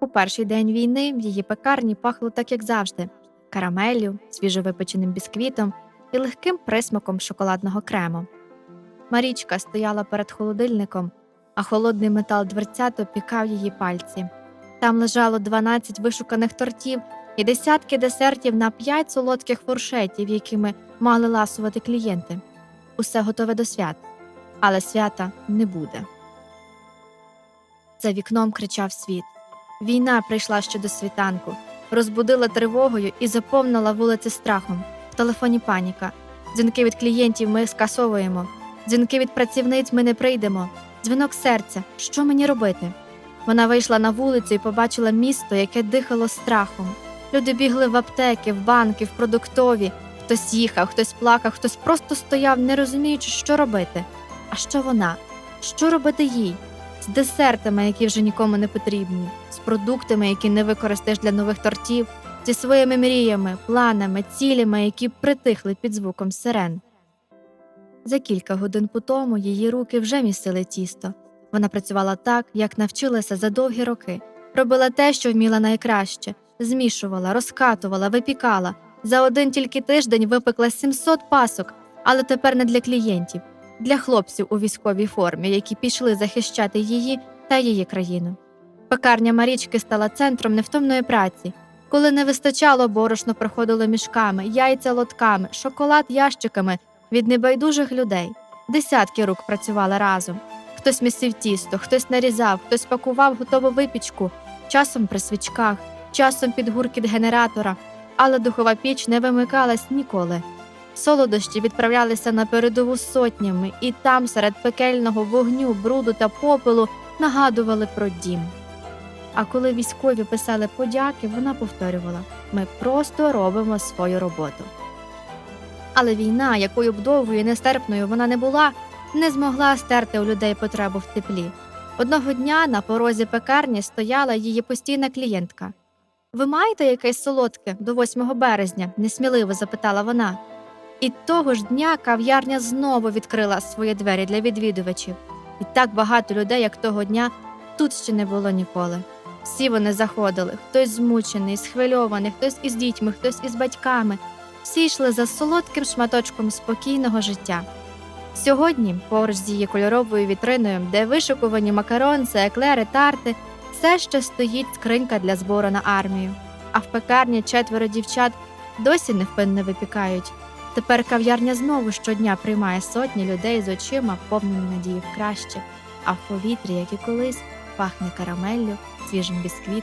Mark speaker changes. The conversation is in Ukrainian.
Speaker 1: У перший день війни в її пекарні пахло так, як завжди: карамеллю, свіжовипеченим бісквітом і легким присмаком шоколадного крему. Марічка стояла перед холодильником, а холодний метал дверцят опікав її пальці. Там лежало 12 вишуканих тортів і десятки десертів на 5 солодких фуршетів, якими мали ласувати клієнти. Усе готове до свят, але свята не буде. За вікном кричав світ. Війна прийшла ще до світанку, розбудила тривогою і заповнила вулиці страхом. В телефоні паніка. Дзвінки від клієнтів ми скасовуємо. Дзвінки від працівниць ми не прийдемо. Дзвінок серця. Що мені робити? Вона вийшла на вулицю і побачила місто, яке дихало страхом. Люди бігли в аптеки, в банки, в продуктові. Хтось їхав, хтось плакав, хтось просто стояв, не розуміючи, що робити. А що вона? Що робити їй? З десертами, які вже нікому не потрібні, продуктами, які не використаєш для нових тортів, зі своїми мріями, планами, цілями, які притихли під звуком сирен. За кілька годин по тому її руки вже місили тісто. Вона працювала так, як навчилася за довгі роки, робила те, що вміла найкраще, змішувала, розкатувала, випікала. За один тільки тиждень випекла 700 пасок, але тепер не для клієнтів, для хлопців у військовій формі, які пішли захищати її та її країну. Пекарня Марічки стала центром невтомної праці. Коли не вистачало, борошно проходило мішками, яйця лотками, шоколад ящиками від небайдужих людей. Десятки рук працювали разом. Хтось місив тісто, хтось нарізав, хтось пакував готову випічку, часом при свічках, часом під гуркіт генератора, але духова піч не вимикалась ніколи. Солодощі відправлялися на передову сотнями, і там, серед пекельного вогню, бруду та попелу, нагадували про дім. А коли військові писали подяки, вона повторювала: ми просто робимо свою роботу. Але війна, якою б довгою і нестерпною вона не була, не змогла стерти у людей потребу в теплі. Одного дня на порозі пекарні стояла її постійна клієнтка. Ви маєте якесь солодке до 8 березня? несміливо запитала вона. І того ж дня кав'ярня знову відкрила свої двері для відвідувачів. І так багато людей, як того дня, тут ще не було ніколи. Всі вони заходили, хтось змучений, схвильований, хтось із дітьми, хтось із батьками. Всі йшли за солодким шматочком спокійного життя. Сьогодні, поруч з її кольоровою вітриною, де вишикувані макаронці, еклери, тарти, все ще стоїть скринька для збору на армію. А в пекарні четверо дівчат досі невпинно випікають. Тепер кав'ярня знову щодня приймає сотні людей з очима, повними надії в краще, а в повітрі, як і колись, пахне карамеллю, свіжим бісквітом.